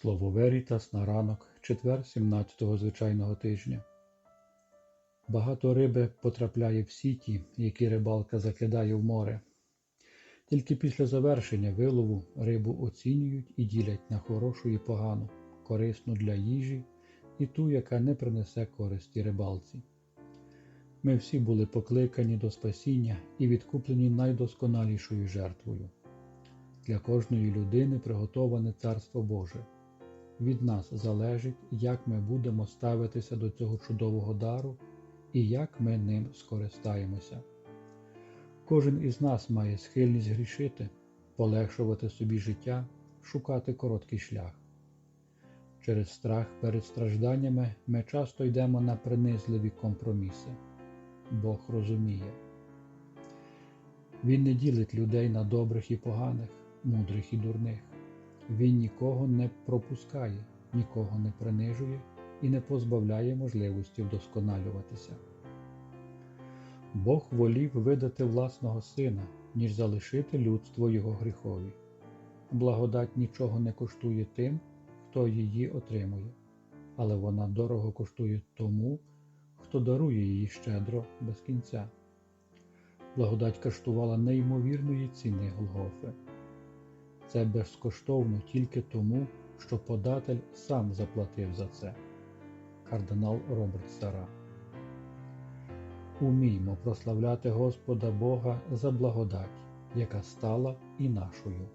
Слово Верітас на ранок, четвер 17-го звичайного тижня. Багато риби потрапляє в сіті, які рибалка закидає в море. Тільки після завершення вилову рибу оцінюють і ділять на хорошу і погану, корисну для їжі і ту, яка не принесе користі рибалці. Ми всі були покликані до спасіння і відкуплені найдосконалішою жертвою. Для кожної людини приготоване Царство Боже. Від нас залежить, як ми будемо ставитися до цього чудового дару і як ми ним скористаємося. Кожен із нас має схильність грішити, полегшувати собі життя, шукати короткий шлях. Через страх перед стражданнями ми часто йдемо на принизливі компроміси. Бог розуміє. Він не ділить людей на добрих і поганих, мудрих і дурних. Він нікого не пропускає, нікого не принижує і не позбавляє можливості вдосконалюватися. Бог волів видати власного сина, ніж залишити людство його гріхові. Благодать нічого не коштує тим, хто її отримує, але вона дорого коштує тому, хто дарує її щедро без кінця. Благодать коштувала неймовірної ціни Голгофи. Це безкоштовно тільки тому, що податель сам заплатив за це. Кардинал Роберт Сара. Уміймо прославляти Господа Бога за благодать, яка стала і нашою.